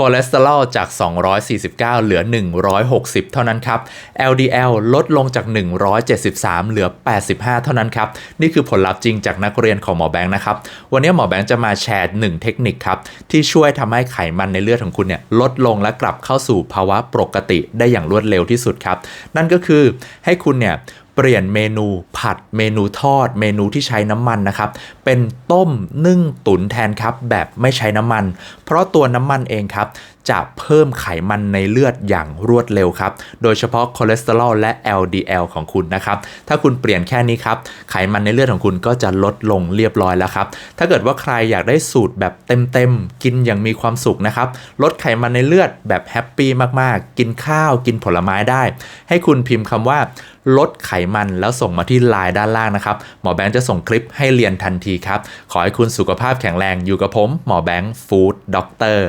คอเลสเตอรอลจาก 249 เหลือ 160 เท่านั้นครับ LDL ลดลงจาก 173 เหลือ 85 เท่านั้นครับ นี่คือผลลัพธ์จริงจากนักเรียนของหมอแบงค์นะครับ วันนี้หมอแบงค์จะมาแชร์1เทคนิคครับ ที่ช่วยทำให้ไขมันในเลือดของคุณเนี่ยลดลงและกลับเข้าสู่ภาวะปกติได้อย่างรวดเร็วที่สุดครับ นั่นก็คือให้คุณเนี่ย เปลี่ยนเมนูผัดเมนูทอด เมนูที่ใช้น้ำมันนะครับ เป็นต้มนึ่งตุ๋นแทนครับ แบบไม่ใช้น้ำมัน เพราะตัวน้ำมันเองครับ จะเพิ่มไขมันในเลือดอย่างรวดเร็วครับ โดยเฉพาะคอเลสเตอรอลและ LDL ของคุณนะครับ ถ้าคุณเปลี่ยนแค่นี้ครับ ไขมันในเลือดของคุณก็จะลดลงเรียบร้อยแล้วครับ ถ้าเกิดว่าใครอยากได้สูตรแบบเต็มๆ กินอย่างมีความสุขนะครับ ลดไขมันในเลือดแบบแฮปปี้มากๆ กินข้าว กินผลไม้ได้ ให้คุณพิมพ์คำว่า ลดไขมัน แล้วส่งมาที่ไลน์ด้านล่างนะครับ หมอแบงค์จะส่งคลิปให้เรียนทันทีครับ ขอให้คุณสุขภาพแข็งแรงอยู่กับผม หมอแบงค์ฟู้ดด็อกเตอร์